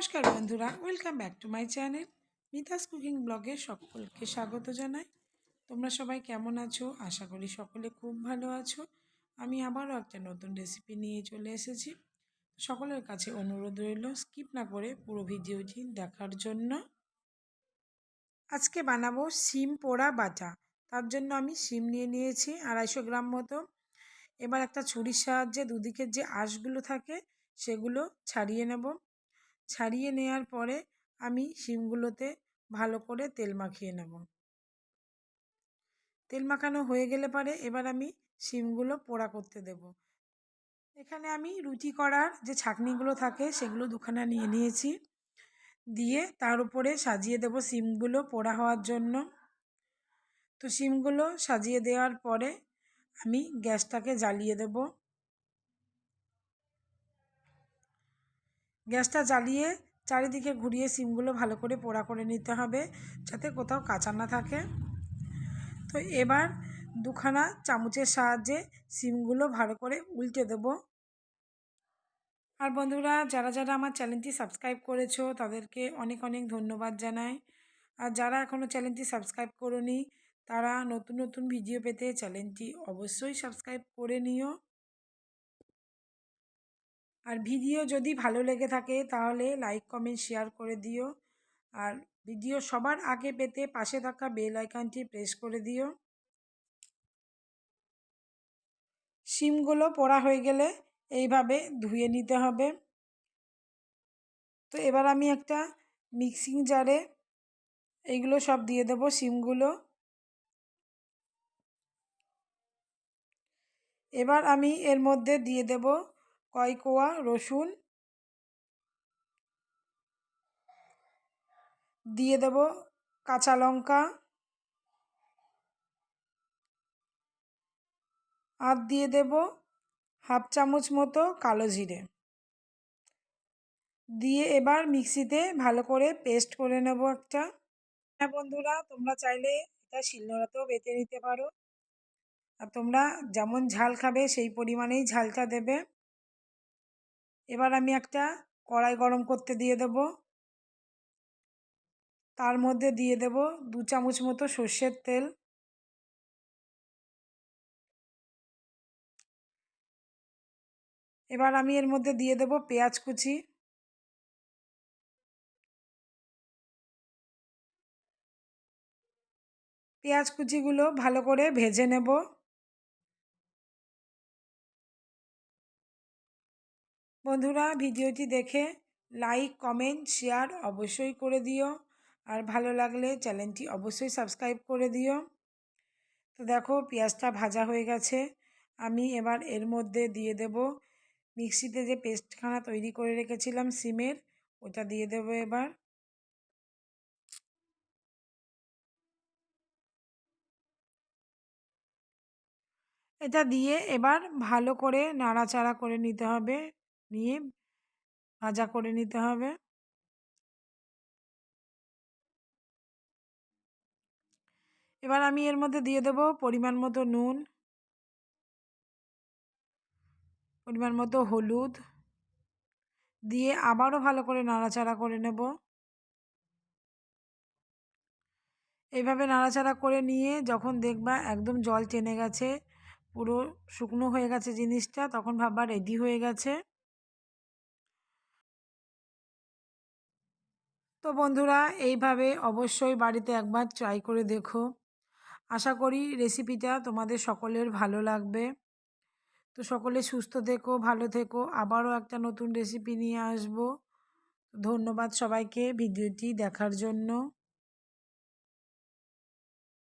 নমস্কার বন্ধুরা welcome back to my channel Mita's cooking ব্লগে সকলকে স্বাগত জানাই। তোমরা সবাই কেমন আছো? আশা করি সকলে খুব ভালো আছো। আমি আবারও একটা নতুন রেসিপি নিয়ে চলে এসেছি। সকলের কাছে অনুরোধ রইল স্কিপ না করে পুরো ভিডিওটি দেখার জন্য। আজকে বানাবো শিম পোড়া বাটা। তার জন্য আমি শিম নিয়ে নিয়েছি আড়াইশো গ্রাম মতো। এবার একটা ছুরির সাহায্যে দুদিকের যে আঁশগুলো থাকে, সেগুলো ছাড়িয়ে নেব। ছাড়িয়ে নেওয়ার পরে আমি শিমগুলোতে ভালো করে তেল মাখিয়ে নেব। তেল মাখানো হয়ে গেলে পরে এবার আমি শিমগুলো পোড়া করতে দেব। এখানে আমি রুটি করার যে ছাকনিগুলো থাকে সেগুলো দুখানা নিয়ে নিয়েছি। দিয়ে তার উপরে সাজিয়ে দেব শিমগুলো পোড়া হওয়ার জন্য। তো শিমগুলো সাজিয়ে দেওয়ার পরে আমি গ্যাসটাকে জ্বালিয়ে দেব। গ্যাসটা জ্বালিয়ে চারিদিকে ঘুরিয়ে সিমগুলো ভালো করে পোড়া করে নিতে হবে যাতে কোথাও কাঁচা না থাকে। তো এবার দুখানা চামচের সাহায্যে সিমগুলো ভালো করে উল্টে দেব। আর বন্ধুরা, যারা যারা আমার চ্যানেলটি সাবস্ক্রাইব করেছ, তাদেরকে অনেক অনেক ধন্যবাদ জানাই। আর যারা এখনও চ্যানেলটি সাবস্ক্রাইব করনি, তারা নতুন নতুন ভিডিও পেতে চ্যানেলটি অবশ্যই সাবস্ক্রাইব করে নিও। আর ভিডিও যদি ভালো লেগে থাকে তাহলে লাইক, কমেন্ট, শেয়ার করে দিও। আর ভিডিও সবার আগে পেতে পাশে থাকা বেল আইকনটি প্রেস করে দিও। শিমগুলো পোড়া হয়ে গেলে এইভাবে ধুয়ে নিতে হবে। তো এবার আমি একটা মিক্সিং জারে এইগুলো সব দিয়ে দেবো শিমগুলো এবার আমি এর মধ্যে দিয়ে দেব কয় কোয়া রসুন দিয়ে দেব, কাঁচা লঙ্কা আর দিয়ে দেব হাফ চামচ মতো কালো জিরে। দিয়ে এবার মিক্সিতে ভালো করে পেস্ট করে নেব একটা। হ্যাঁ বন্ধুরা, তোমরা চাইলে এটা শিলনোড়াতেও বেটে নিতে পারো। আর তোমরা যেমন ঝাল খাবে, সেই পরিমাণেই ঝালটা দেবে। এবার আমি একটা কড়াই গরম করতে দিয়ে দেব। তার মধ্যে দিয়ে দেব দু চামচ মতো সর্ষের তেল। এবার আমি এর মধ্যে দিয়ে দেব পেঁয়াজ কুচি। পেঁয়াজ কুচিগুলো ভালো করে ভেজে নেব। বন্ধুরা ভিডিওটি দেখে লাইক কমেন্ট শেয়ার অবশ্যই করে দিও। আর ভালো লাগলে চ্যানেলটি অবশ্যই সাবস্ক্রাইব করে দিও। তো দেখো পেঁয়াজটা ভাজা হয়ে গেছে। আমি এবার এর মধ্যে দিয়ে দেব। মিক্সিতে যে পেস্টখানা তৈরি করে রেখেছিলাম সিমের, ওটা দিয়ে দেব এবার। এটা দিয়ে এবার ভালো করে নাড়াচাড়া করে নিতে হবে। নিয়ে ভাজা করে নিতে হবে। এবার আমি এর মধ্যে দিয়ে দেব পরিমাণ মতো নুন। পরিমাণ মতো হলুদ। দিয়ে আবারও ভালো করে নাড়াচাড়া করে নেব। এইভাবে নাড়াচাড়া করে নিয়ে যখন দেখবা একদম জল টেনে গেছে, পুরো শুকনো হয়ে গেছে জিনিসটা, তখন ভাববা রেডি হয়ে গেছে। তো বন্ধুরা, এইভাবে অবশ্যই বাড়িতে একবার ট্রাই করে দেখো। আশা করি রেসিপিটা তোমাদের সকলের ভালো লাগবে। তো সকলে সুস্থ থেকো, ভালো থেকো। আবারও একটা নতুন রেসিপি নিয়ে আসব। ধন্যবাদ সবাইকে ভিডিওটি দেখার জন্য।